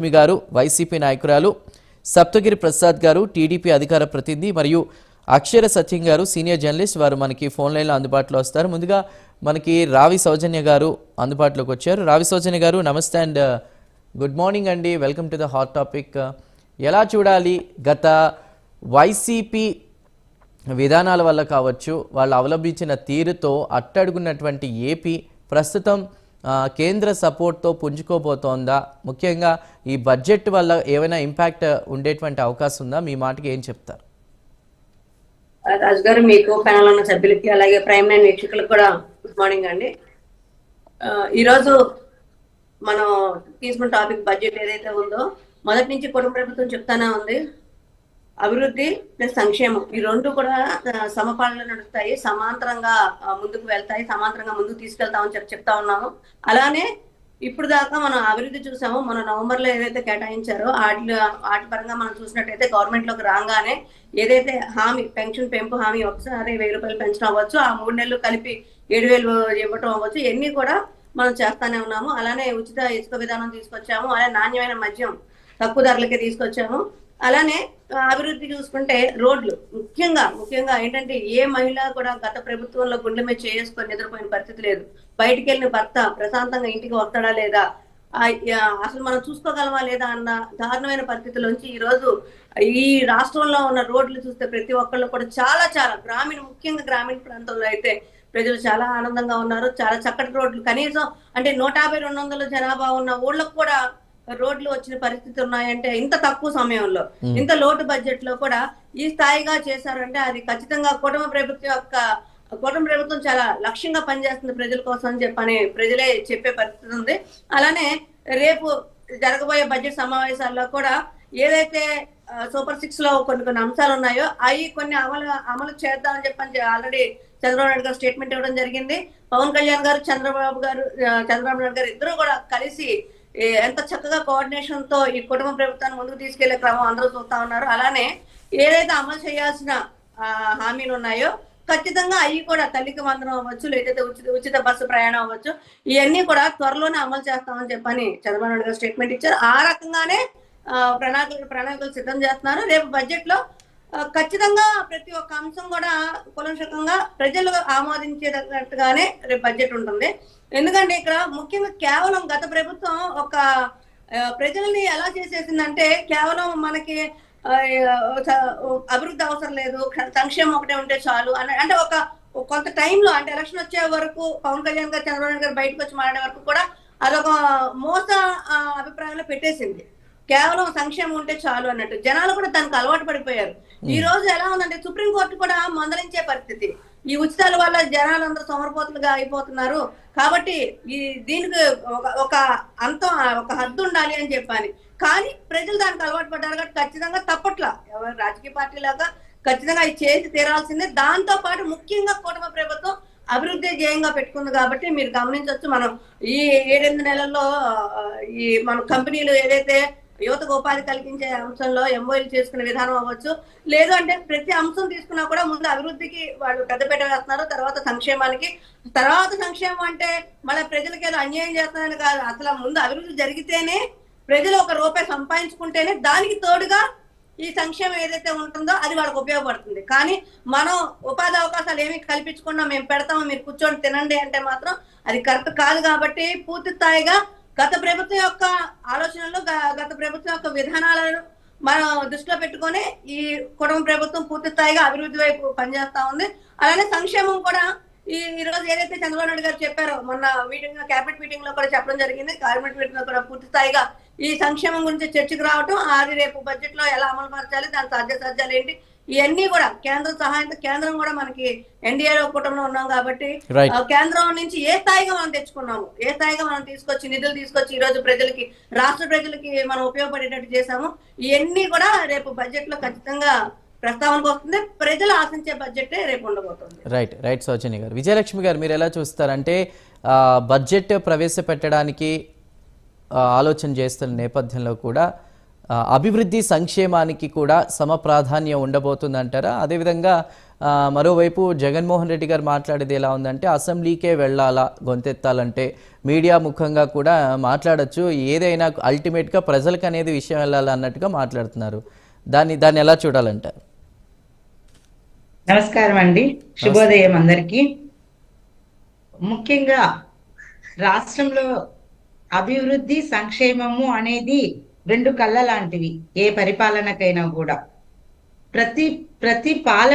లక్ష్మి గారు వైసీపీ నాయకురాలు సప్తగిరి ప్రసాద్ గారు టీడీపీ అధికార ప్రతినిధి మరియు అక్షర సత్యం గారు సీనియర్ జర్నలిస్ట్ వారు మనకి ఫోన్ లైన్లో అందుబాటులో వస్తారు. ముందుగా మనకి రావి సౌజన్య గారు అందుబాటులోకి వచ్చారు. రావి సౌజన్య గారు నమస్తే అండ్ uh, గుడ్ మార్నింగ్ అండి. Welcome to the hot topic ఎలా చూడాలి? గత వైసీపీ విధానాల వల్ల కావచ్చు వాళ్ళు అవలంబించిన తీరుతో అట్టడుగున్నటువంటి ఏపీ ప్రస్తుతం కేంద్ర సపోర్ట్తో పుంజుకోబోతోందా? ముఖ్యంగా ఈ బడ్జెట్ వల్ల ఏమైనా ఇంపాక్ట్ ఉండేటువంటి అవకాశం ఉందా? మీ మాటకి ఏం చెప్తారు? రాజు గారు మీకు ప్యానల్ ఉన్న సభ్యులకి అలాగే ప్రైమ్ నైన్ వీక్షకులకు కూడా గుడ్ మార్నింగ్ అండి. ఈరోజు మనం తీసుకున్న టాపిక్ బడ్జెట్ ఏదైతే ఉందో మొదటి నుంచి కుటుంబ ప్రభుత్వం చెప్తానే ఉంది. అభివృద్ధి ప్లస్ సంక్షేమం. ఈ రెండు కూడా సమపాలన నడుస్తాయి. సమాంతరంగా ముందుకు వెళ్తాయి. సమాంతరంగా ముందుకు తీసుకెళ్తామని చెప్పి చెప్తా ఉన్నాము. అలానే ఇప్పుడు దాకా మనం అభివృద్ధి చూసాము. మన నవంబర్లో ఏదైతే కేటాయించారో వాటి వాటి పరంగా మనం చూసినట్టయితే గవర్నమెంట్లోకి రాగానే ఏదైతే హామీ పెన్షన్ పెంపు హామీ ఒకసారి వెయ్యి రూపాయలు పెంచడం అవ్వచ్చు ఆ మూడు నెలలు కలిపి ఏడు వేలు ఇవ్వటం అవ్వచ్చు. ఇవన్నీ కూడా మనం చేస్తానే ఉన్నాము. అలానే ఉచిత ఇసుక విధానం తీసుకొచ్చాము. అలానే నాణ్యమైన మద్యం తక్కువ ధరలకే తీసుకొచ్చాము. అలానే అభివృద్ధి చూసుకుంటే రోడ్లు ముఖ్యంగా ముఖ్యంగా ఏంటంటే ఏ మహిళ కూడా గత ప్రభుత్వంలో గుండె మీద చేసుకొని నిద్రపోయిన పరిస్థితి లేదు. బయటికి వెళ్ళిన భర్త ప్రశాంతంగా ఇంటికి వస్తాడా లేదా? అసలు మనం చూసుకోగలమా లేదా అన్న దారుణమైన పరిస్థితుల్లోంచి ఈ రోజు ఈ రాష్ట్రంలో ఉన్న రోడ్లు చూస్తే ప్రతి ఒక్కళ్ళు కూడా చాలా చాలా గ్రామీణ ముఖ్యంగా గ్రామీణ ప్రాంతంలో అయితే ప్రజలు చాలా ఆనందంగా ఉన్నారు. చాలా చక్కటి రోడ్లు. కనీసం అంటే నూట యాభై రెండు వందల జనాభా ఉన్న ఊళ్ళకు కూడా రోడ్లు వచ్చిన పరిస్థితి ఉన్నాయంటే ఇంత తక్కువ సమయంలో ఇంత లోటు బడ్జెట్లో కూడా ఈ స్థాయిగా చేశారంటే అది ఖచ్చితంగా కుటుంబ ప్రభుత్వం యొక్క కుటుంబ ప్రభుత్వం చాలా లక్ష్యంగా పనిచేస్తుంది ప్రజల కోసం అని చెప్పని ప్రజలే చెప్పే పరిస్థితి ఉంది. అలానే రేపు జరగబోయే బడ్జెట్ సమావేశాల్లో కూడా ఏదైతే సూపర్ సిక్స్లో కొన్ని కొన్ని అంశాలు ఉన్నాయో అవి కొన్ని అమలు అమలు చేద్దామని చెప్పని ఆల్రెడీ చంద్రబాబు నాయుడు గారు స్టేట్మెంట్ ఇవ్వడం జరిగింది. పవన్ కళ్యాణ్ గారు చంద్రబాబు గారు చంద్రబాబు నాయుడు గారు ఇద్దరు కూడా కలిసి ఎంత చక్కగా కోఆర్డినేషన్తో ఈ కుటుంబ ప్రభుత్వాన్ని ముందుకు తీసుకెళ్ళే క్రమం అందరూ చూస్తా ఉన్నారు. అలానే ఏదైతే అమలు చేయాల్సిన ఆ, హామీలు ఉన్నాయో ఖచ్చితంగా అవి కూడా తల్లికి వందనం అవ్వచ్చు లేదైతే ఉచిత ఉచిత బస్సు ప్రయాణం అవ్వచ్చు. ఇవన్నీ కూడా త్వరలోనే అమలు చేస్తామని చెప్పని చంద్రబాబు నాయుడు గారు స్టేట్మెంట్ ఇచ్చారు. ఆ రకంగానే ప్రణాళిక ప్రణాళికలు ప్రణాళికలు సిద్ధం చేస్తున్నారు. రేపు బడ్జెట్లో ఖచ్చితంగా ప్రతి ఒక్క అంశం కూడా కులంశకంగా ప్రజలు ఆమోదించేటట్టుగానే రేపు బడ్జెట్ ఉంటుంది. ఎందుకంటే ఇక్కడ ముఖ్యంగా కేవలం గత ప్రభుత్వం ఒక ప్రజల్ని ఎలా చేసేసిందంటే కేవలం మనకి అభివృద్ధి అవసరం లేదు సంక్షేమం ఒకటే ఉంటే చాలు అని అంటే ఒక కొంత టైంలో అంటే ఎలక్షన్ వచ్చే వరకు పవన్ కళ్యాణ్ గారు చంద్రబాబు నాయుడు గారు బయటకు వచ్చి మాట్లాడే వరకు కూడా అదొక మోస ఆ, అభిప్రాయంలో పెట్టేసింది. కేవలం సంక్షేమం ఉంటే చాలు అన్నట్టు. జనాలు కూడా దానికి అలవాటు పడిపోయారు. ఈ రోజు ఎలా ఉందంటే సుప్రీంకోర్టు కూడా మందలించే పరిస్థితి. ఈ ఉచితాల వల్ల జనాలందరూ సోమరపోతులుగా అయిపోతున్నారు. కాబట్టి ఈ దీనికి ఒక- ఒక అంతం ఒక హద్దు ఉండాలి అని చెప్పాలి. కానీ ప్రజలు దానికి అలవాటు పడ్డారు కాబట్టి ఖచ్చితంగా తప్పట్ల. ఎవరు రాజకీయ పార్టీ లాగా ఖచ్చితంగా ఇది చేసి తీరాల్సిందే. దాంతో పాటు ముఖ్యంగా కుటుంబ ప్రభుత్వం అభివృద్ధి ధ్యేయంగా పెట్టుకుంది కాబట్టి మీరు గమనించవచ్చు. మనం ఈ ఏడెనిమిది నెలల్లో ఈ మన కంపెనీలు ఏదైతే యువతకు ఉపాధి కలిగించే అంశంలో ఎంఓఎల్ చేసుకునే విధానం అవ్వచ్చు. లేదు అంటే ప్రతి అంశం తీసుకున్నా కూడా ముందు అభివృద్ధికి వాళ్ళు పెద్దపీట వేస్తున్నారు. తర్వాత సంక్షేమానికి. తర్వాత సంక్షేమం అంటే మళ్ళీ ప్రజలకి ఏదో అన్యాయం చేస్తున్నారని కాదు. అసలు ముందు అభివృద్ధి జరిగితేనే ప్రజలు ఒక రూపాయి సంపాదించుకుంటేనే దానికి తోడుగా ఈ సంక్షేమం ఏదైతే ఉంటుందో అది వాళ్ళకి ఉపయోగపడుతుంది. కానీ మనం ఉపాధి అవకాశాలు ఏమి కల్పించకుండా మేము పెడతాము మీరు కూర్చొని తినండి అంటే మాత్రం అది కరెక్ట్ కాదు కాబట్టి పూర్తి స్థాయిగా గత ప్రభుత్వం యొక్క ఆలోచనలు గత ప్రభుత్వం యొక్క విధానాలను మనం దృష్టిలో పెట్టుకొని ఈ కుటుంబ ప్రభుత్వం పూర్తి స్థాయిగా అభివృద్ధి వైపు పనిచేస్తా ఉంది. అలానే సంక్షేమం కూడా ఈ ఈరోజు రోజు ఏదైతే చంద్రబాబు నాయుడు గారు చెప్పారో మొన్న మీటింగ్ క్యాబినెట్ మీటింగ్లో కూడా చెప్పడం జరిగింది. కేబినెట్ మీటింగ్లో కూడా పూర్తి స్థాయిగా ఈ సంక్షేమం గురించి చర్చకు రావటం అది రేపు బడ్జెట్లో ఎలా అమలు పరచాలి దాని సాధ్య సాధ్యాలు ఏంటి ఇవన్నీ కూడా కేంద్రం సహాయంతో కేంద్రం కూడా మనకి ఎన్డీఏ కుటుంబంలో ఉన్నాం కాబట్టి కేంద్రం నుంచి ఏ స్థాయిగా మనం తెచ్చుకున్నాము? ఏ స్థాయిగా మనం తీసుకొచ్చి నిధులు తీసుకొచ్చి ఈ రోజు ప్రజలకి రాష్ట్ర ప్రజలకి మనం ఉపయోగపడేటట్టు చేశాము ఇవన్నీ కూడా రేపు బడ్జెట్లో ఖచ్చితంగా ప్రస్తావనకు వస్తుంది. ప్రజలు ఆశించే బడ్జెట్ రేపు ఉండబోతుంది. రైట్ రైట్ సౌజన్య గారు. విజయలక్ష్మి గారు మీరు ఎలా చూస్తారంటే బడ్జెట్ ప్రవేశపెట్టడానికి ఆలోచన చేస్తున్న నేపథ్యంలో కూడా అభివృద్ధి సంక్షేమానికి కూడా సమ ప్రాధాన్యం ఉండబోతుందంటారా? అదేవిధంగా మరోవైపు జగన్మోహన్ రెడ్డి గారు మాట్లాడేది ఎలా ఉందంటే అసెంబ్లీకే వెళ్ళాలా గొంతెత్తాలంటే మీడియా ముఖంగా కూడా మాట్లాడొచ్చు. ఏదైనా అల్టిమేట్గా ప్రజలకు అనేది విషయం వెళ్ళాలి అన్నట్టుగా మాట్లాడుతున్నారు. దాన్ని దాన్ని ఎలా చూడాలంటారు? నమస్కారం అండి. శుభోదయం అందరికీ. ముఖ్యంగా రాష్ట్రంలో అభివృద్ధి సంక్షేమము అనేది రెండు కళ్ళ లాంటివి ఏ పరిపాలనకైనా కూడా. ప్రతి ప్రతి పాల